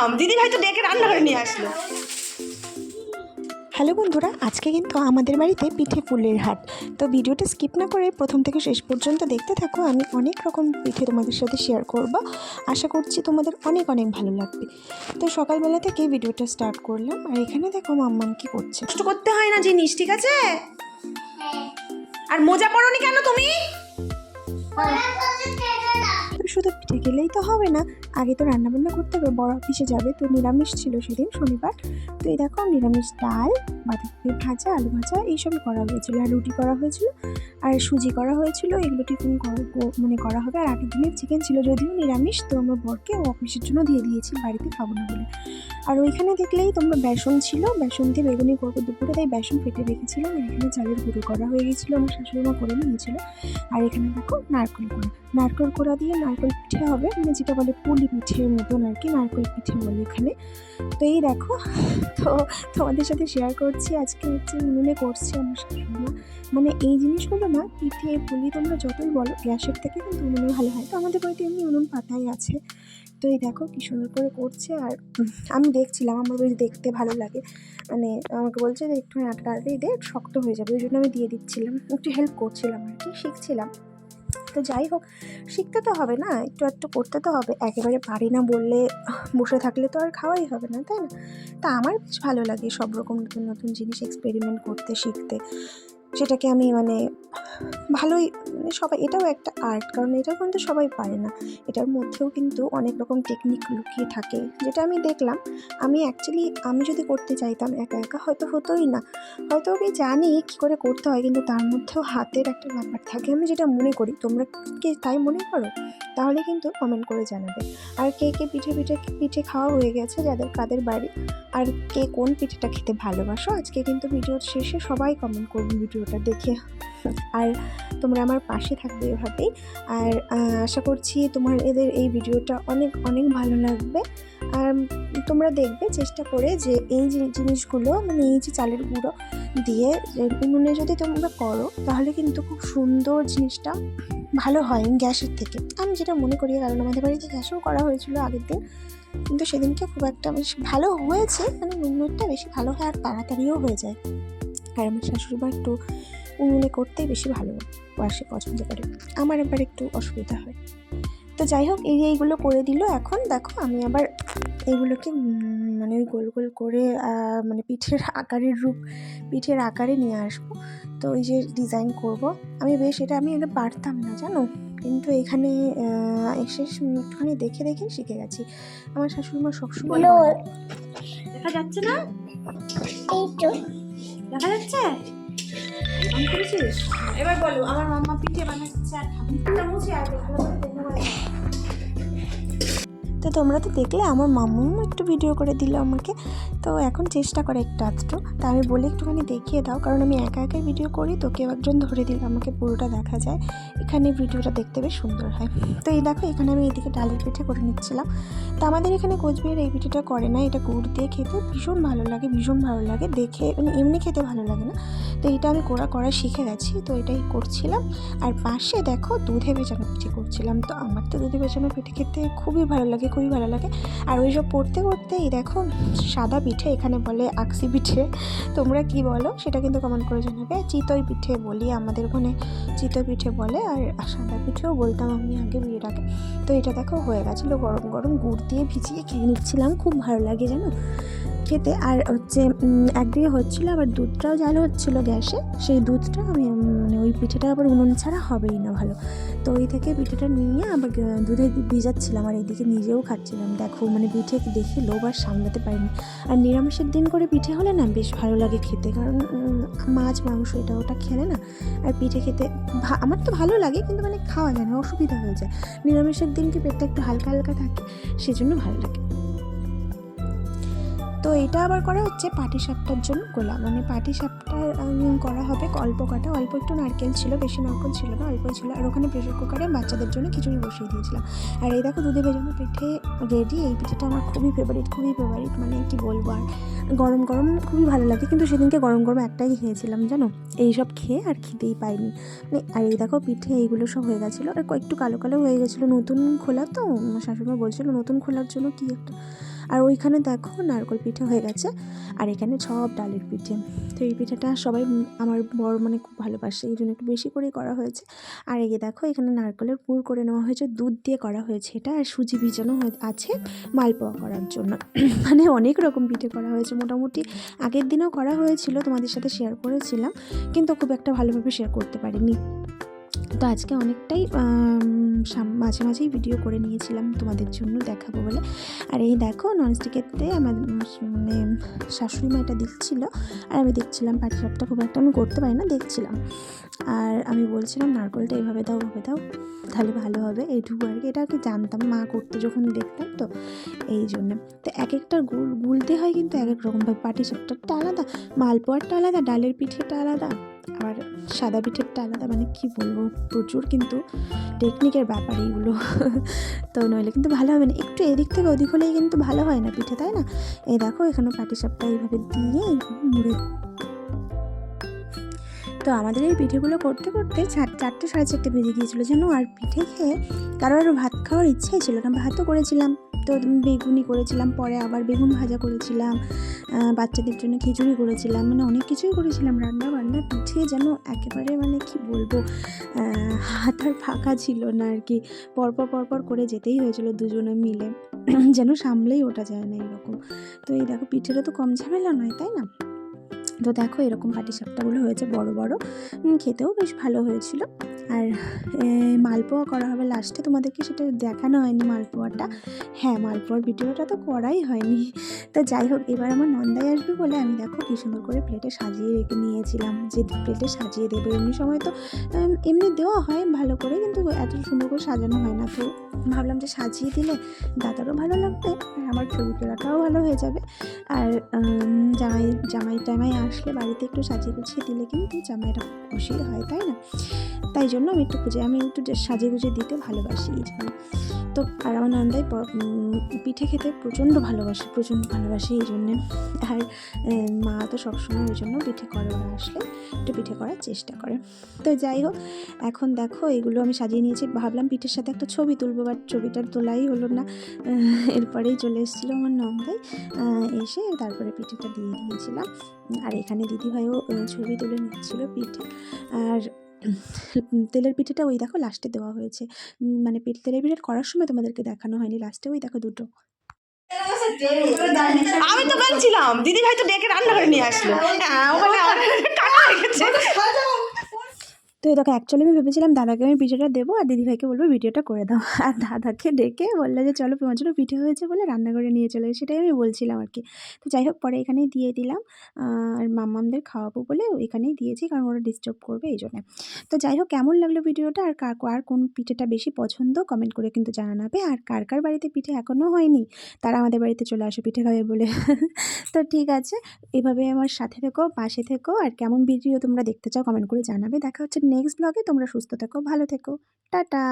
থাম দিদি ভাই তো ডেকে রান্না করে নিয়ে আসলো। হ্যালো বন্ধুরা আজকে কিন্তু আমাদের বাড়িতে পিঠে ফুলের হাট। তো ভিডিওটা স্কিপ না করে প্রথম থেকে শেষ পর্যন্ত দেখতে থাকো। আমি অনেক রকম পিঠে তোমাদের সাথে শেয়ার করব। আশা করছি তোমাদের অনেক অনেক ভালো লাগবে। তো সকালবেলা থেকে ভিডিওটা স্টার্ট করলাম। আর এখানে দেখো মাম্মাম কি করছে। কষ্ট করতে হয় না জিনিস ঠিক আছে? আর মোজা পরনি কেন তুমি? শুধু পিঠে খেলেই তো হবে না। আগে তো রান্নাবান্না করতে হবে। বড় অফিসে যাবে তো নিরামিষ ছিল সেদিন, শনিবার। তো এই দেখো নিরামিষ ডাল বাঁধাকপি ভাজা, আলু ভাজা এইসবই করা হয়েছিল। আর রুটি করা হয়েছিল। আর সুজি করা হয়েছিল। এগুলো টিফিন করা- মানে করা হবে। আর আগের দিনের চিকেন ছিল যদিও নিরামিষ, তো আমরা বরকে অফিসের জন্য দিয়ে দিয়েছি, বাড়িতে খাব না বলে। আর ওইখানে দেখলেই তোমরা বেসন ছিল। বেসন দিয়ে বেগুনি করব দুপুরে, তাই বেসন ফেটে রেখেছিলাম। এখানে চালের গুঁড়ো করা হয়ে গেছিল। আমার শাশুড়ি মা করে নিয়েছিল। আর এখানে দেখো নারকেল কোড়া নারকেল কোড়া দিয়ে নারকেল পিঠে হবে। মানে যেটা বলে পুলি পিঠের মতন আর কি, নারকেল পিঠে বলে এখানে। তো এই দেখো, তো তোমাদের সাথে শেয়ার করছি। আজকে হচ্ছে উনুনে করছি আমার শাশুড়িমা। মানে এই জিনিসগুলো না, পিঠে, পুলি তোমরা যতই বলো, গ্যাসের থেকে কিন্তু উনুনে ভালো হয়। তো আমাদের বাড়িতে এমনি উনুন পাতাই আছে। তো এই দেখো কী সুন্দর করে করছে। আর আমি দেখছিলাম, আমার বেশ দেখতে ভালো লাগে। মানে আমাকে বলছে যে একটু আটকা দিয়ে দে শক্ত হয়ে যাবে। ওই জন্য আমি দিয়ে দিচ্ছিলাম। একটু হেল্প করছিলাম আর কি, শিখছিলাম। তো যাই হোক, শিখতে তো হবে না, একটু একটু করতে তো হবে। একেবারে পারি না বললে বসে থাকলে তো আর খাওয়াই হবে না, তাই না? তা আমার বেশ ভালো লাগে সব রকম নতুন নতুন জিনিস এক্সপেরিমেন্ট করতে, শিখতে। সেটাকে আমি মানে ভালোই মানে সবাই, এটাও একটা আর্ট কারণ এটা কিন্তু সবাই পারে না। এটার মধ্যেও কিন্তু অনেক রকম টেকনিক লুকিয়ে থাকে, যেটা আমি দেখলাম। আমি অ্যাকচুয়ালি আমি যদি করতে চাইতাম, একা একা হয়তো হতোই না। হয়তো আমি জানি কী করে করতে হয়, কিন্তু তার মধ্যেও হাতের একটা ব্যাপার থাকে। আমি যেটা মনে করি, তোমরা কি তাই মনে করো? তাহলে কিন্তু কমেন্ট করে জানাবে। আর কে কে পিঠে পিঠে পিঠে খাওয়া হয়ে গেছে, যাদের, কাদের বাড়ি, আর কে কোন পিঠেটা খেতে ভালোবাসো, আজকে কিন্তু ভিডিওর শেষে সবাই কমেন্ট করবে ভিডিওটা দেখে। আর তোমরা আমার পাশে থাকবে এভাবেই। আর আশা করছি তোমার এদের এই ভিডিওটা অনেক অনেক ভালো লাগবে। আর তোমরা দেখবে চেষ্টা করে যে এই জিনিসগুলো মানে এই যে চালের গুঁড়ো দিয়ে উনুনে যদি তোমরা করো, তাহলে কিন্তু খুব সুন্দর জিনিসটা ভালো হয় গ্যাসের থেকে। আমি যেটা মনে করি, কারণ আমাদের বাড়িতে গ্যাসও করা হয়েছিল আগের দিন। কিন্তু সেদিনকে খুব একটা বেশ ভালো হয়েছে মানে উনুনেরটা বেশি ভালো হয় আর তাড়াতাড়িও হয়ে যায়। আর আমার শাশুড়ি মা একটু উনুনে করতেই বেশি ভালোবাসে পছন্দ করে। আমার আবার একটু অসুবিধা হয়। তো যাই হোক এই যে এইগুলো করে দিল এখন দেখো আমি আবার এইগুলোকে মানে ওই গোল গোল করে মানে পিঠের আকারের রূপ পিঠের আকারে নিয়ে আসব। তো ওই যে ডিজাইন করব। আমি বেশ এটা আমি আগে পারতাম না জানো? কিন্তু এখানে এসে একটুখানি দেখে দেখে শিখে গেছি। আমার শাশুড়ি মা সবসময়। দেখা যাচ্ছে না? এই তো। দেখা যাচ্ছে? এবার বলো আমার মাম্মা পিঠে বানাচ্ছে আর ঠাকুরটা মুছে আর ভালো করে তো তোমরা তো দেখলে, আমার মাম্মু একটু ভিডিও করে দিল আমাকে। তো এখন চেষ্টা করে একটু আধটু তা আমি বলি একটুখানি দেখিয়ে দাও, কারণ আমি একা একাই ভিডিও করি, তো কেউ একজন ধরে দিলে আমাকে পুরোটা দেখা যায়। এখানে ভিডিওটা দেখতে বেশ সুন্দর হয়। তো এই দেখো, এখানে আমি এদিকে ডালের পিঠে করে নিচ্ছিলাম। তো আমাদের এখানে কোচবিহার এই পিঠেটা করে না, এটা গুড় দিয়ে খেতে ভীষণ ভালো লাগে, ভীষণ ভালো লাগে। দেখে মানে এমনি খেতে ভালো লাগে না। তো এটা আমি করা করা শিখে গেছি, তো এটাই করছিলাম। আর পাশে দেখো দুধে ভেজানো পিঠে করছিলাম। তো আমার তো দুধে ভেজানো পিঠে খেতে খুবই ভালো লাগে। খুবই ভালো লাগে। আর ওই সব পড়তে পড়তে এই দেখো, সাদা পিঠে এখানে বলে আকসি পিঠে। তোমরা কি বলো? সেটা কিন্তু কমেন্ট করে জানাবে। চিতই পিঠে বলি আমাদের ওখানে চিতই পিঠে বলে, আর সাদা পিঠেও বলতাম আমি আগে বিয়ের আগে। তো এটা দেখো হয়ে গেছিল গরম গরম, গুড় দিয়ে ভিজিয়ে খেয়ে নিচ্ছিলাম। খুব ভালো লাগে জানো? খেতে। আর হচ্ছে একদিকে হচ্ছিল আবার দুধটাও জাল হচ্ছিল গ্যাসে। সেই দুধটা আমি মানে ওই পিঠেটা আবার উনুন ছাড়া হবেই না ভালো। তো ওই থেকে পিঠেটা নিয়ে আবার দুধে ভিজাচ্ছিলাম আর এইদিকে নিজেও খাচ্ছিলাম। দেখো মানে পিঠে দেখে লোভ আর সামলাতে পারিনি। আর নিরামিষের দিন করে পিঠে হলে না বেশ ভালো লাগে খেতে। কারণ মাছ, মাংস এটা ওটা খেলে না, আর পিঠে খেতে আমার তো ভালো লাগে কিন্তু মানে খাওয়া যায় না, অসুবিধা হয়ে যায়। নিরামিষের দিন কি পেটটা একটু হালকা হালকা থাকে, সেজন্য ভালো লাগে। তো এটা আবার করা হচ্ছে পাটি সাপটার জন্য গোলা। মানে পাটি সাপটার উম, করা হবে অল্প কাটা। অল্প একটু নারকেল ছিল বেশি নারকেল ছিল না অল্প ছিল। আর ওখানে প্রেশার কুকারে বাচ্চাদের জন্য খিচুড়ি বসিয়ে দিয়েছিলাম। আর এই দেখো দুধে ভেজানো পিঠে রেডি এই পিঠেটা আমার খুবই ফেভারিট খুবই ফেভারিট মানে কি বলব আর গরম গরম খুবই ভালো লাগে। কিন্তু সেদিনকে গরম গরম একটাই খেয়েছিলাম জানো? এই সব খেয়ে আর খেতেই পাইনি। মানে আর এই দেখো পিঠে এইগুলো সব হয়ে গেছিল। আর একটু কালো কালো হয়ে গেছিল নতুন খোলা তো। শাশুড়িমা বলছিল নতুন খোলার জন্য কি একটা আর ওইখানে দেখো নারকল পিঠে হয়ে গেছে। আর এখানে সব ডালের পিঠে। তো এই পিঠাটা সবাই আমার বড় মানে খুব ভালোবাসে, এই জন্য একটু বেশি করেই করা হয়েছে। আর এই দেখো, এখানে নারকেলের পুর করে নেওয়া হয়েছে, দুধ দিয়ে করা হয়েছে এটা, আর সুজি ভিজানো আছে মালপোয়া করার জন্য। মানে অনেক রকম পিঠে করা হয়েছে মোটামুটি। আগের দিনও করা হয়েছিল, তোমাদের সাথে শেয়ার করেছিলাম, কিন্তু খুব একটা ভালোভাবে শেয়ার করতে পারিনি। তো আজকে অনেকটাই মাঝে মাঝেই ভিডিও করে নিয়েছিলাম তোমাদের জন্য দেখাবো বলে। আর এই দেখো ননস্টিকেতে আমার মানে শাশুড়ি মা এটা দিচ্ছিল, আর আমি দেখছিলাম পাটিসাপটা খুব একটা আমি করতে পারি না, দেখছিলাম। আর আমি বলছিলাম, নারকলটা এইভাবে দাও, ওভাবে দাও, তাহলে ভালো হবে। এইটুকু আর কি, এটা আর কি জানতাম মা করতে যখন দেখতাম তো, এই জন্য। তো এক একটা গুল, গুলতে হয় কিন্তু এক এক রকমভাবে পাটিসাপটারটা আলাদা, মালপোয়ারটা আলাদা, ডালের পিঠেটা আলাদা। আর সাদা পিঠেরটা আলাদা মানে কি বলব? প্রচুর কিন্তু টেকনিকের ব্যাপার এইগুলো। তো নইলে কিন্তু ভালো হবে না। একটু এদিক থেকে ওদিক হলেই কিন্তু ভালো হয় না পিঠে, তাই না? এই দেখো, এখানে পাটিসাপটা এইভাবে দিয়ে মুড়ে। তো আমাদের এই পিঠেগুলো করতে করতে চার, চারটে সাড়ে চারটে বেজে গিয়েছিল যেন আর পিঠে খেয়ে কারও আরও ভাত খাওয়ার ইচ্ছাই ছিল না। ভাতও করেছিলাম। তো বেগুনি করেছিলাম, পরে আবার বেগুন ভাজা করেছিলাম বাচ্চাদের জন্য খিচুড়ি করেছিলাম মানে অনেক কিছুই করেছিলাম রান্না বান্না পিঠে যেন একেবারে মানে কি বলব হাত আর ফাঁকা ছিল না আর কি। পরপর পরপর করে যেতেই হয়েছিল দুজনে মিলে, যেন সামলেই ওটা যায় না এরকম। তো এই দেখো পিঠেরও তো কম ঝামেলা নয়, তাই না? তো দেখো এরকম পাটিসাপটাগুলো হয়েছে বড় বড়। খেতেও বেশ ভালো হয়েছিল। আর মালপোয়া করা হবে লাস্টে তোমাদেরকে সেটা দেখানো হয়নি মালপোয়াটা। হ্যাঁ মালপোয়ার ভিডিওটা তো করাই হয়নি। তা যাই হোক, এবার আমার নন্দাই আসবে বলে আমি দেখো কী সুন্দর করে প্লেটে সাজিয়ে রেখে নিয়েছিলাম। যে প্লেটে সাজিয়ে দেবো, এমনি সময় তো এমনি দেওয়া হয় ভালো করে, কিন্তু এত সুন্দর করে সাজানো হয় না তো। ভাবলাম যে সাজিয়ে দিলে দাদারও ভালো লাগবে, আর আমার ছবি তোলাটাও ভালো হয়ে যাবে। আর জামাই জামাই টামাই আসলে বাড়িতে একটু সাজিয়ে গুছিয়ে দিলে কিন্তু জামাইটা খুশি হয়, তাই তাই জন্য আমি একটু খুঁজে আমি একটু সাজিয়ে গুছিয়ে দিতে ভালোবাসি এই জন্য। তো আর আমার নন্দাই পিঠে খেতে প্রচণ্ড ভালোবাসে প্রচণ্ড ভালোবাসে এই জন্যে। আর মা তো সবসময় ওই জন্য পিঠে করে, ওরা আসলে একটু পিঠে করার চেষ্টা করে। তো যাই হোক, এখন দেখো এগুলো আমি সাজিয়ে নিয়েছি। ভাবলাম পিঠের সাথে একটা ছবি তুলবো বাট ছবিটার তোলাই হলো না। এরপরেই চলে এসেছিল আমার নন্দাই। এসে তারপরে পিঠেটা দিয়ে দিয়েছিলাম। আর এখানে দিদিভাইও ছবি তুলে নিচ্ছিল পিঠে। আর তেলের পিঠেটা ওই দেখো লাস্টে দেওয়া হয়েছে। মানে পিঠ তেলের পিঠে করার সময় তোমাদেরকে দেখানো হয়নি। লাস্টে ওই দেখো দুটো। আমি তো বলছিলাম দিদি ভাই তো ডেকে রান্না করে নিয়ে আসলো। হ্যাঁ ওখানে কাটা গেছে। তো এই দেখো অ্যাকচুয়ালি আমি ভেবেছিলাম দাদাকে আমি পিঠেটা দেবো আর দিদিভাইকে বলব ভিডিওটা করে দাও। আর দাদাকে ডেকে বলল যে, চলো তোমার জন্য পিঠে হয়েছে বলে রান্না করে নিয়ে চলে সেটাই আমি বলছিলাম আর কি। তো যাই হোক, পরে এখানেই দিয়ে দিলাম। আর মাম্মামদের খাওয়াবো বলে এখানেই দিয়েছি, কারণ ওরা ডিস্টার্ব করবে এই জন্য। তো যাই হোক, কেমন লাগল ভিডিওটা? আর কার আর কোন পিঠেটা বেশি পছন্দ কমেন্ট করে কিন্তু জানাবে আর কার কার বাড়িতে পিঠে এখনও হয়নি, তারা আমাদের বাড়িতে চলে আসো পিঠে খাবে বলে। তো ঠিক আছে, এভাবে আমার সাথে থেকো, পাশে থেকো। আর কেমন ভিডিও তোমরা দেখতে চাও কমেন্ট করে জানাবে। দেখা হচ্ছে নেক্সট ব্লগে তোমরা সুস্থ থেকো ভালো থেকো। টাটা!